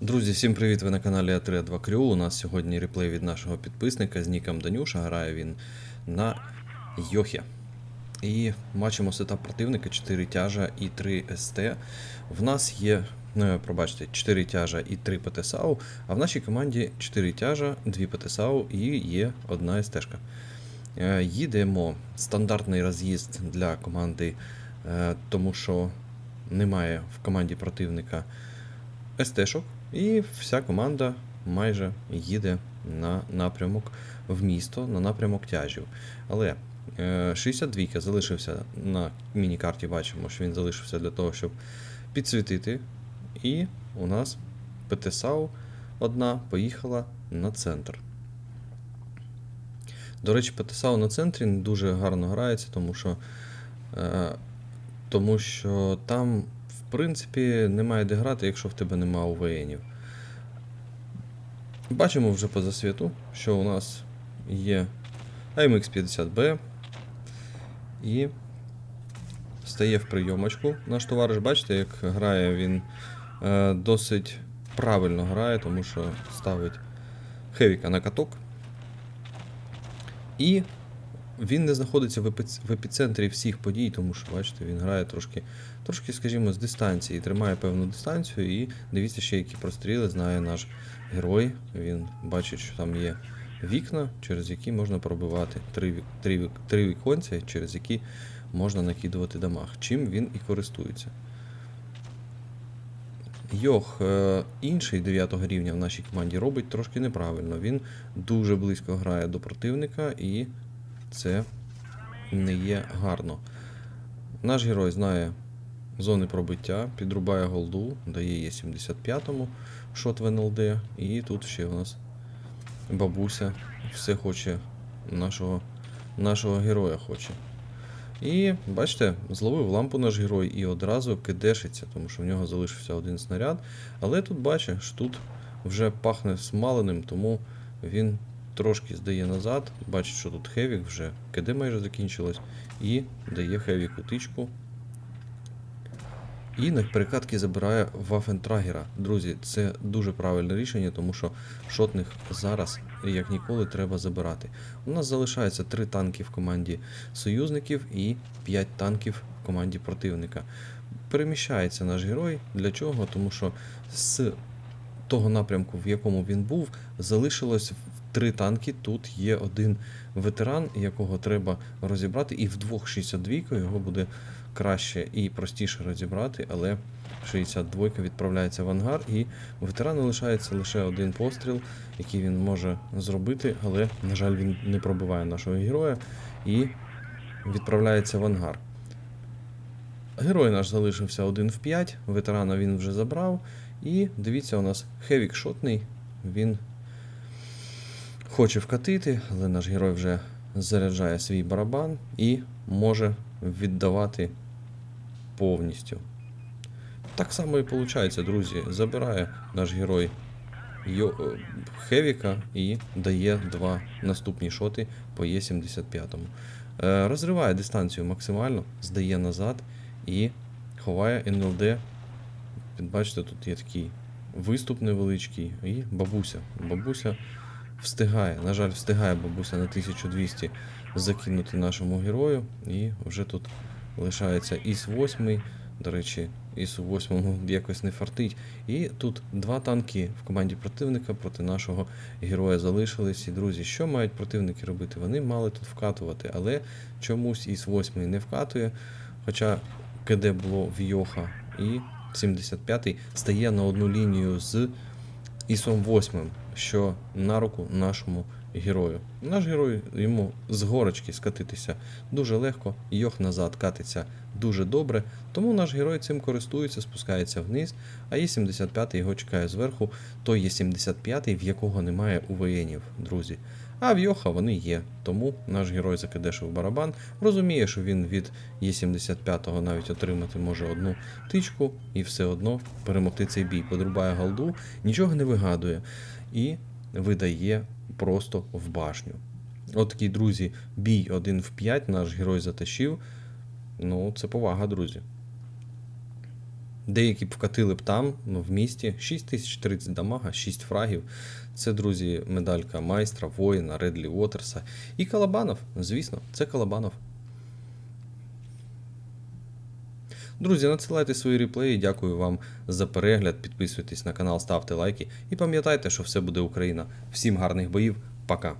Друзі, всім привіт! Ви на каналі А3 2 Крю. У нас сьогодні реплей від нашого підписника з ніком Данюша. Грає він на Йохі. І бачимо сетап противника 4 тяжа і 3 СТ. В нас є, ну, пробачте, 4 тяжа і 3 ПТСАУ, а в нашій команді 4 тяжа, 2 ПТСАУ і є одна СТшка. Е, Їдемо стандартний роз'їзд для команди, е, тому що немає в команді противника СТшок, і вся команда майже їде на напрямок в місто, на напрямок тяжів. Але е, 62 залишився на міні-карті, бачимо, що він залишився для того, щоб підсвітити. І у нас ПТСАУ одна поїхала на центр. До речі, ПТСАУ на центрі дуже гарно грається, тому що, е, тому що там, принципі, немає де грати, якщо в тебе нема УВНів. Бачимо вже по засвіту, що у нас є AMX 50B і стає в прийомочку. Наш товариш, бачите, як грає він е, досить правильно грає, тому що ставить хевіка на каток. І він не знаходиться в, епіцентрі всіх подій, тому що, бачите, він грає трошки, трошки, скажімо, з дистанції, тримає певну дистанцію, і дивіться ще, які простріли знає наш герой. Він бачить, що там є вікна, через які можна пробивати три, три, три віконця, через які можна накидувати дамаг. Чим він і користується. Йох, е, інший 9 рівня в нашій команді робить трошки неправильно. Він дуже близько грає до противника, і це не є гарно. Наш герой знає зони пробиття, підрубає голду, дає є 75-му шот в НЛД, і тут ще у нас бабуся все хоче нашого, нашого героя хоче. І бачите, зловив лампу наш герой і одразу кидешиться, тому що в нього залишився один снаряд. Але тут бачиш, тут вже пахне смаленим, тому він трошки здає назад. Бачить, що тут хевік вже КД майже закінчилось, і дає хевіку тичку. І на перекатки забирає Вафентрагера. Друзі, це дуже правильне рішення, тому що шотних зараз, як ніколи, треба забирати. У нас залишається 3 танки в команді союзників і 5 танків в команді противника. Переміщається наш герой. Для чого? Тому що з того напрямку, в якому він був, залишилось три танки. Тут є один ветеран, якого треба розібрати, і в 2.62 його буде краще і простіше розібрати, але 62 відправляється в ангар, і у ветерана лишається лише один постріл, який він може зробити, але, на жаль, він не пробиває нашого героя і відправляється в ангар. Герой наш залишився один в 5, ветерана він вже забрав. І дивіться, у нас хевік шотний, він хоче вкатити, але наш герой вже заряджає свій барабан і може віддавати повністю. Так само і виходить, друзі. Забирає наш герой Йо- е, Хевіка і дає два наступні шоти по Е75. Е, Розриває дистанцію максимально, здає назад і ховає НЛД. Бачите, тут є такий виступ невеличкий і бабуся. Бабуся встигає, на жаль, встигає бабуся на 1200 закинути нашому герою, і вже тут лишається іс 8. До речі, ісу 8 якось не фартить. І тут два танки в команді противника проти нашого героя залишились. І друзі, що мають противники робити? Вони мали тут вкатувати, але чомусь іс 8 не вкатує. Хоча КД було в Йоха і 75-й стає на одну лінію з Ісом 8, що на руку нашому герою. Наш герой йому з горочки скатитися дуже легко, йох назад катиться дуже добре, тому наш герой цим користується, спускається вниз, а є 75 його чекає зверху, той є 75 в якого немає УВНів, друзі. А в Йоха вони є. Тому наш герой закидешив барабан, розуміє, що він від Є75 навіть отримати може одну тичку і все одно перемогти цей бій. Подрубає голду, нічого не вигадує і видає просто в башню. От такий, друзі, бій 1 в 5 наш герой затащив. Ну, це повага, друзі. Деякі б вкатили б там, ну, в місті. 6030 дамага, 6 фрагів. Це, друзі, медалька майстра, воїна, Редлі Уотерса. І Калабанов, звісно, це Калабанов. Друзі, надсилайте свої реплеї. Дякую вам за перегляд. Підписуйтесь на канал, ставте лайки. І пам'ятайте, що все буде Україна. Всім гарних боїв. Пока.